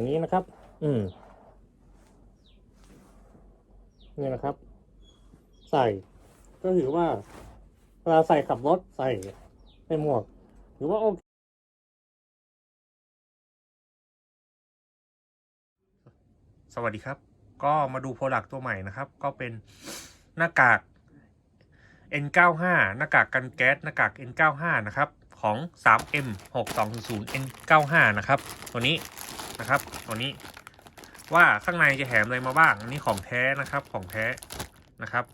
อย่างนี้นะครับ อืมนี่นะครับ ใส่ ก็ถือว่าเวลาใส่ขับรถใส่ในหมวก ถือว่าโอเคสวัสดีครับ ก็มาดูโปรดักต์ตัวใหม่นะครับ ก็เป็นหน้ากาก N95 หน้ากากกันแก๊สหน้ากาก N95 นะครับ ของ 3M 6200 N95 นะครับ ตัวนี้ นะครับ ตัวนี้ว่าข้างในจะแถมอะไรมาบ้างอันนี้ของแท้นะครับของแท้นะครับ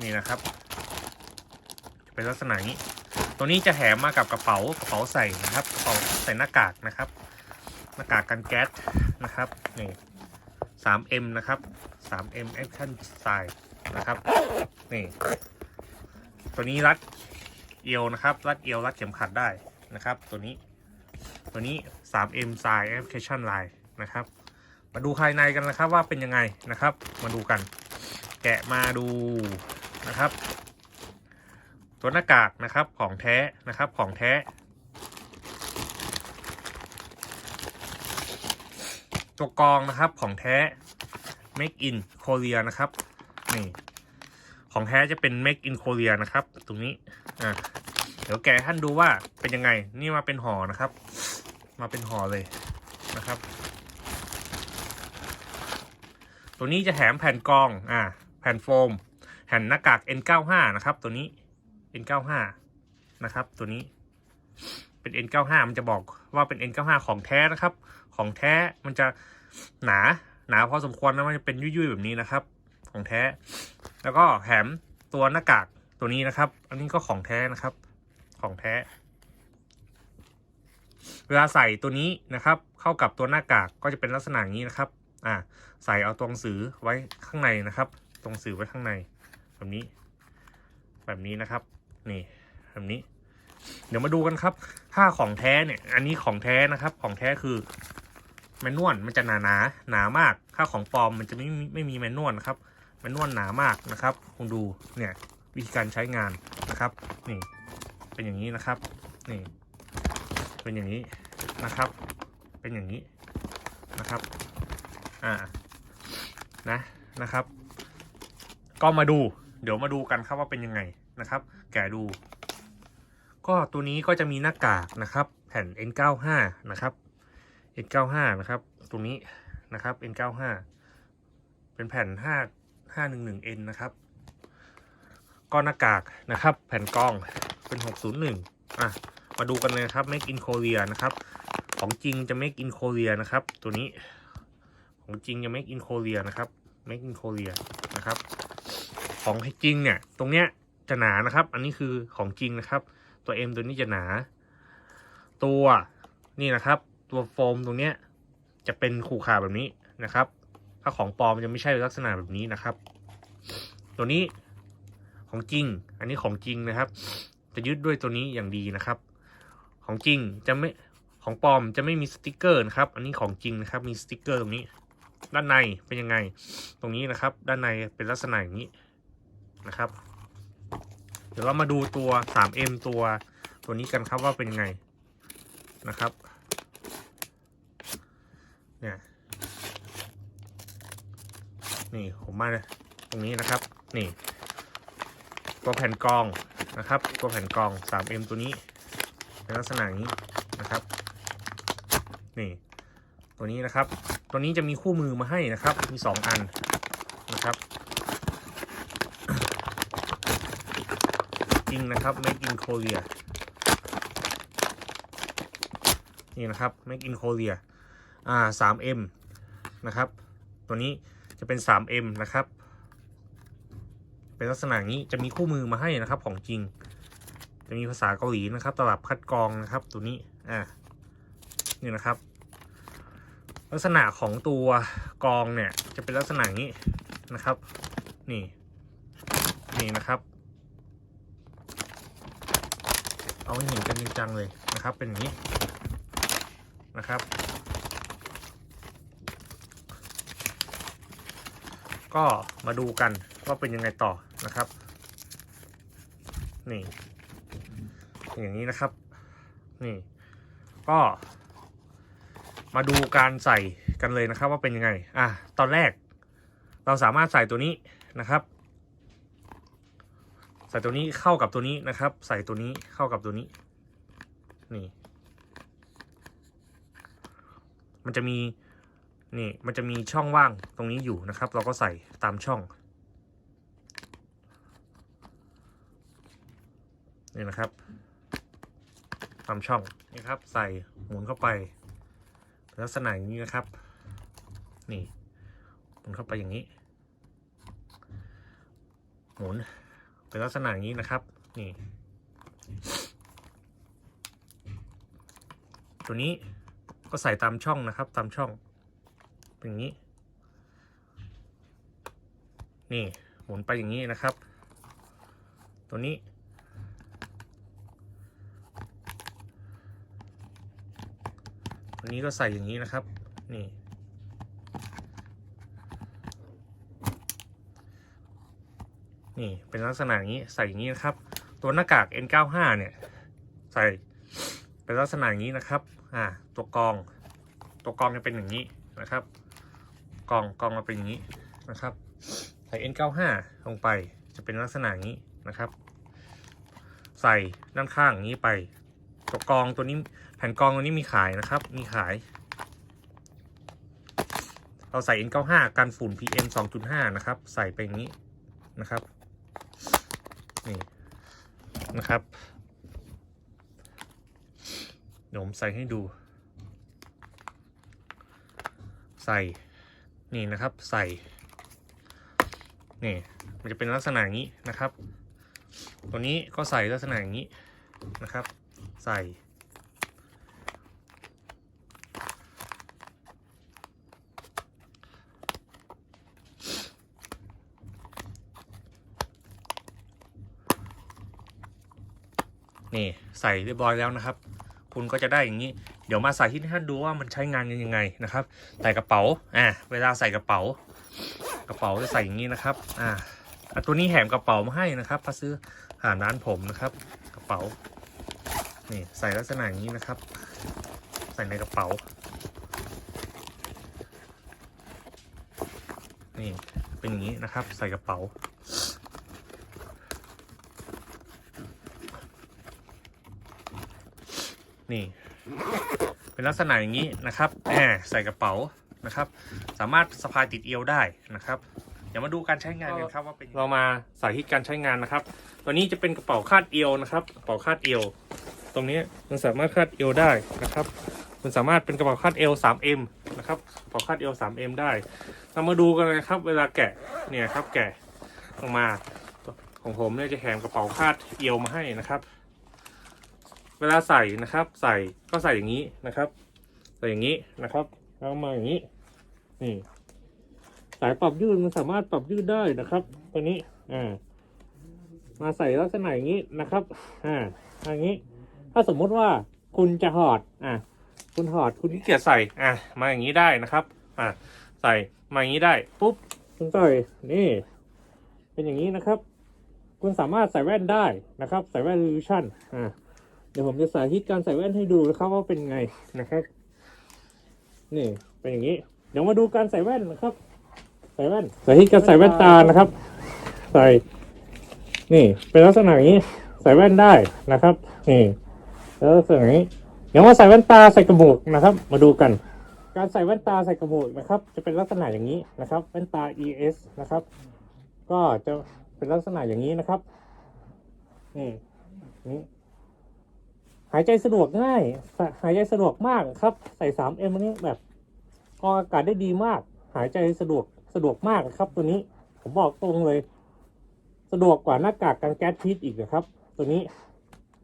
นี่นะครับเป็นลักษณะนี้ ตัวนี้จะแถมมากับกระเป๋ากระเป๋าใส่นะครับกระเป๋าใส่หน้ากากนะครับ หน้ากากกันแก๊สนะครับนี่ 3M นะครับ 3M Action Style นะครับนี่ตัวนี้รัดเอวนะครับ รัดเอวรัดเข็มขัดได้นะครับ ตัวนี้ ตัวนี้ 3M Style Application Line นะครับ มาดูภายในกันนะครับว่าเป็นยังไงนะครับ มาดูกัน แกะมาดูนะครับ ตัวหน้ากากนะครับของแท้นะครับของแท้ตัวกองนะครับของแท้ Make in Korea นะครับนี่ของแท้จะเป็น Make in Korea นะครับ ตรงนี้อะเดี๋ยวแกะท่านดูว่าเป็นยังไง นี่มาเป็นห่อนะครับ มาเป็นห่อเลยนะครับ ตัวนี้จะแถมแผ่นกรองอ่าแผ่นโฟม แผ่นหน้ากาก N95 นะครับ ตัวนี้ N95 นะครับ ตัวนี้เป็น N95 มันจะบอกว่าเป็น N95 ของแท้นะครับ ของแท้มันจะหนาหนาพอสมควรนะมันจะเป็นยุ่ยๆแบบนี้นะครับ ของแท้ แล้วก็แถมตัวหน้ากากตัวนี้นะครับ อันนี้ก็ของแท้นะครับ ของแท้ เวลาใส่ตัวนี้นะครับ เข้ากับตัวหน้ากากก็จะเป็นลักษณะนี้นะครับอ่าใส่เอาตัวงสือไว้ข้างในนะครับ ตรงสือไว้ข้างใน แบบนี้ แบบนี้นะครับ นี่แบบนี้ เดี๋ยวมาดูกันครับ ถ้าของแท้เนี่ย อันนี้ของแท้นะครับ ของแท้คือแมนนวลมันจะหนาหนาหนามาก ถ้าของปลอมมันจะไม่ไม่มีแมนนวลนะครับแมนนวลหนามากนะครับคุณดูเนี่ยวิธีการใช้งานนะครับ นี่ เป็นอย่างนี้นะครับ นี่ เป็นอย่างนี้นะครับ เป็นอย่างนี้นะครับ อ่า นะนะครับ ก็มาดู เดี๋ยวมาดูกันครับว่าเป็นยังไงนะครับ แกะดู ก็ตัวนี้ก็จะมีหน้ากากนะครับ แผ่น N95 นะครับ N95 นะครับตรงนี้นะครับ N95 เป็นแผ่น 5 511N นะครับ ก็หน้ากากนะครับ แผ่นกล้องเป็น 601 อะ มาดูกันเลยนะครับ Make in Korea นะครับ ของจริงจะ Make in Korea นะครับ ตัวนี้ ของจริงจะ Make in Korea นะครับ Make in Korea นะครับ ของจริงเนี่ย ตรงเนี้ยจะหนานะครับ อันนี้คือของจริงนะครับ ตัว M ตัวนี้จะหนา ตัวนี่นะครับ ตัวโฟมตรงเนี้ยจะเป็นขู่ขาแบบนี้นะครับ ถ้าของปลอมจะไม่ใช่ลักษณะแบบนี้นะครับ ตัวนี้ของจริง อันนี้ของจริงนะครับ จะยึดด้วยตัวนี้อย่างดีนะครับ ของจริงจะไม่ของปลอมจะไม่มีสติกเกอร์นะครับ อันนี้ของจริงนะครับ มีสติกเกอร์ตรงนี้ ด้านในเป็นยังไง ตรงนี้นะครับ ด้านในเป็นลักษณะอย่างนี้นะครับ เดี๋ยวเรามาดูตัว 3M ตัวตัวนี้กันครับว่าเป็นยังไงนะครับ เนี่ย นี่ผมมาตรงนี้นะครับ นี่ ตัวแผ่นกองนะครับ ตัวแผ่นกอง 3M ตัวนี้ เป็นลักษณะนี้นะครับ นี่ ตัวนี้นะครับ ตัวนี้จะมีคู่มือมาให้นะครับ มี 2 อันนะครับจริงนะครับ Make in Korea นี่นะครับ Make in Korea อ่า 3M นะครับ ตัวนี้จะเป็น 3M นะครับ เป็นลักษณะนี้จะมีคู่มือมาให้นะครับของจริง จะมีภาษาเกาหลีนะครับ ตลับคัดกรองนะครับ ตัวนี้อ่านี่นะครับ ลักษณะของตัวกรองเนี่ยจะเป็นลักษณะนี้นะครับ นี่นี่นะครับ เอาให้เห็นกันจริงจังเลยนะครับ เป็นอย่างนี้นะครับ ก็มาดูกันว่าเป็นยังไงต่อนะครับ นี่ อย่างนี้นะครับ นี่ ก็มาดูการใส่กันเลยนะครับ ว่าเป็นยังไง อะ ตอนแรก เราสามารถใส่ตัวนี้นะครับ ใส่ตัวนี้เข้ากับตัวนี้นะครับ ใส่ตัวนี้เข้ากับตัวนี้ นี่ มันจะมีนี่มันจะมีช่องว่างตรงนี้อยู่นะครับ เราก็ใส่ตามช่องนี่นะครับ ตามช่องนี่ครับ ใส่หมุนเข้าไป ลักษณะอย่างนี้นะครับ นี่หมุนเข้าไปอย่างนี้ หมุนเป็นลักษณะอย่างนี้นะครับ นี่ ตัวนี้ก็ใส่ตามช่องนะครับ ตามช่องเป็นอย่างนี้ นี่หมุนไปอย่างนี้นะครับ ตัวนี้ ตัวนี้ก็ใส่อย่างนี้นะครับ นี่ นี่เป็นลักษณะอย่างนี้ใส่อย่างนี้นะครับ ตัวหน้ากาก N95 เนี่ย ใส่เป็นลักษณะอย่างนี้นะครับ อ่า ตัวกอง ตัวกองจะเป็นอย่างนี้นะครับ กองกองมาเป็นอย่างนี้นะครับ ใส่ N95 ลงไปจะเป็นลักษณะอย่างนี้นะครับ ใส่ด้านข้างอย่างนี้ไป ตัวกองตัวนี้แผ่นกองตัวนี้มีขายนะครับ มีขาย เราใส่ N95 กันฝุ่น PM 2.5 นะครับ ใส่ไปอย่างนี้นะครับ นี่นะครับ เดี๋ยวผมใส่ให้ดู ใส่ นี่นะครับ ใส่ นี่ มันจะเป็นลักษณะอย่างนี้นะครับ ตัวนี้ก็ใส่ลักษณะอย่างนี้นะครับ ใส่ นี่ ใส่เรียบร้อยแล้วนะครับ คุณก็จะได้อย่างนี้ เดี๋ยวมาใส่ที่ท่านดูว่ามันใช้งานยังไงนะครับ ใส่กระเป๋า อ่า เวลาใส่กระเป๋า กระเป๋าจะใส่อย่างนี้นะครับ อ่าตัวนี้แถมกระเป๋ามาให้นะครับถ้าซื้อผ่าร้านผมนะครับ กระเป๋า นี่ใส่ลักษณะอย่างนี้นะครับ ใส่ในกระเป๋า นี่เป็นอย่างนี้นะครับ ใส่กระเป๋า นี่ เป็นลักษณะอย่างนี้นะครับแหมใส่กระเป๋านะครับ สามารถสะพายติดเอวได้นะครับเดี๋ยวมาดูการใช้งานกันครับว่าเป็นเรามาสาธิตการใช้งานนะครับ ตัวนี้จะเป็นกระเป๋าคาดเอวนะครับ กระเป๋าคาดเอว ตรงนี้มันสามารถคาดเอวได้นะครับมันสามารถเป็นกระเป๋าคาดเอว 3M นะครับกระเป๋าคาดเอว 3M ได้เรามาดูกันเลยครับ เวลาแกะเนี่ยครับแกะออกมาของผมเนี่ยจะแถมกระเป๋าคาดเอวมาให้นะครับ เวลาใส่นะครับ ใส่ก็ใส่อย่างนี้นะครับ ใส่อย่างนี้นะครับแล้วมาอย่างนี้นี่สายปรับยืดมันสามารถปรับยืดได้นะครับ ตัวนี้อ่ามาใส่ลักษณะอย่างนี้นะครับอ่าอย่างนี้ ถ้าสมมุติว่าคุณจะถอดอ่าคุณถอดคุณขี้เกียจใส่อ่ามาอย่างนี้ได้นะครับอ่าใส่มาอย่างนี้ได้ปุ๊บคุณใส่นี่ เป็นอย่างนี้นะครับ คุณสามารถใส่แว่นได้นะครับ ใส่แว่น Illusion อ่าเดี๋ยวผมจะสาธิตการใส่แว่นให้ดูนะครับว่าเป็นไงนะครับ นี่เป็นอย่างนี้เดี๋ยวมาดูการใส่แว่นนะครับ ใส่แว่นสาธิตการใส่แว่นตานะครับ ใส่ นี่ เป็นลักษณะอย่างนี้ ใส่แว่นได้นะครับ นี่ กษณะอย่างนี้เดี๋ยวมาใส่แว่นตาใส่กระโหมกนะครับ มาดูกัน การใส่แว่นตาใส่กระโหมกนะครับ จะเป็นลักษณะอย่างนี้นะครับ แว่นตา ES นะครับ ก็จะเป็นลักษณะอย่างนี้นะครับนี่นี่หายใจสะดวกง่าย หายใจสะดวกมากครับ ใส่ 3M อันนี้แบบกออากาศได้ดีมาก หายใจสะดวกสะดวกมากครับ ตัวนี้ผมบอกตรงเลย สะดวกกว่าหน้ากากกันแก๊สพิษอีกนะครับ ตัวนี้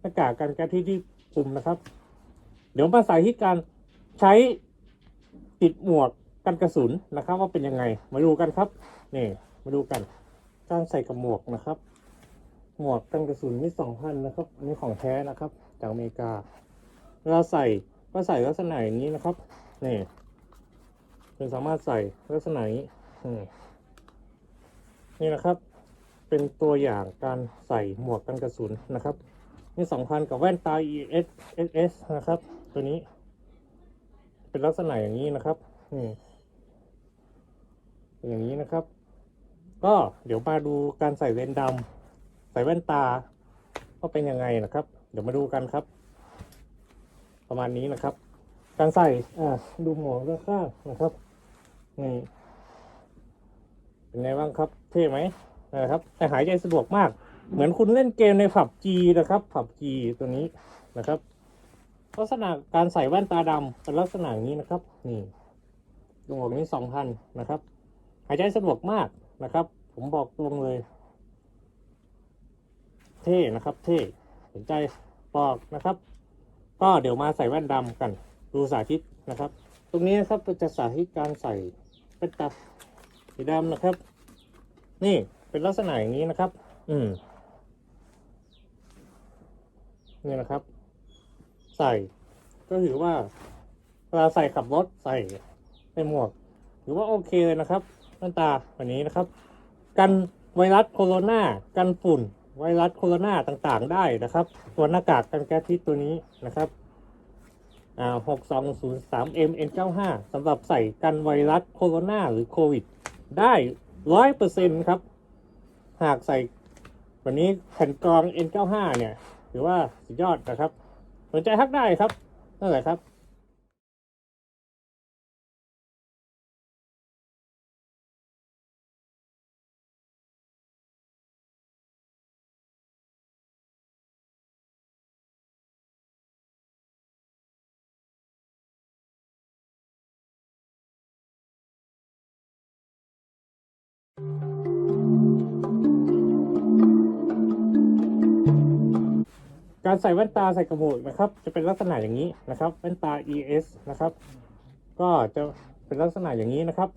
หน้ากากกันแก๊สพิษที่ คลุมนะครับ เดี๋ยวมาใส่ที่การใช้ติดหมวกกันกระสุนนะครับ ว่าเป็นยังไง มาดูกันครับนี่มาดูกันการใส่กับหมวกนะครับ หมวกกันกระสุนนี่สองพันนะครับอันนี้ของแท้นะครับ จากอเมริกาเวลาใส่ก็ใส่ลักษณะอย่างนี้นะครับนี่คุณสามารถใส่ลักษณะนี้นี่นะครับ เป็นตัวอย่างการใส่หมวกกันกระสุนนะครับ นี่สองพันกับแว่นตา ES SS นะครับ ตัวนี้ เป็นลักษณะอย่างนี้นะครับนี่เป็นอย่างนี้นะครับ ก็เดี๋ยวมาดูการใส่เลนส์ดำใส่แว่นตาก็เป็นยังไงนะครับ เดี๋ยวมาดูกันครับ ประมาณนี้นะครับ การใส่อ่าดูหมวกด้านข้างนะครับนี่เป็นไงบ้างครับ เท่ไหมนะครับแต่หายใจสะดวกมาก เหมือนคุณเล่นเกมในผับจีนะครับผับจีตัวนี้นะครับ ลักษณะการใส่แว่นตาดำเป็นลักษณะนี้นะครับ นี่หมวกนี้สองพันนะครับ หายใจสะดวกมากนะครับ ผมบอกตรงเลย เท่นะครับ เท่สนใจบอกนะครับ ก็เดี๋ยวมาใส่แว่นดำกัน ดูสาธิตนะครับ ตรงนี้นะครับจะสาธิตการใส่แว่นตาสีดำนะครับ นี่เป็นลักษณะอย่างนี้นะครับ อืม นี่นะครับ ใส่ ก็ถือว่าเวลาใส่ขับรถใส่ในหมวกถือว่าโอเคเลยนะครับแว่นตาแบบนี้นะครับ กันไวรัสโคโรนากันฝุ่น ไวรัสโคโรนาต่างๆ ได้นะครับ ตัวหน้ากากกันแก๊สพิษตัวนี้นะครับอ่า6203 MN95 สำหรับใส่กันไวรัสโคโรนาหรือโควิด ได้ร้อยเปอร์เซ็นครับ หากใส่วันนี้แผ่นกรอง N95 เนี่ย ถือว่าสุดยอดนะครับ สนใจทักได้ครับนั่นแหละครับ การใส่แว่นตาใส่กระโหมกนะครับ จะเป็นลักษณะอย่างนี้นะครับ แว่นตา ES นะครับ ก็จะเป็นลักษณะอย่างนี้นะครับ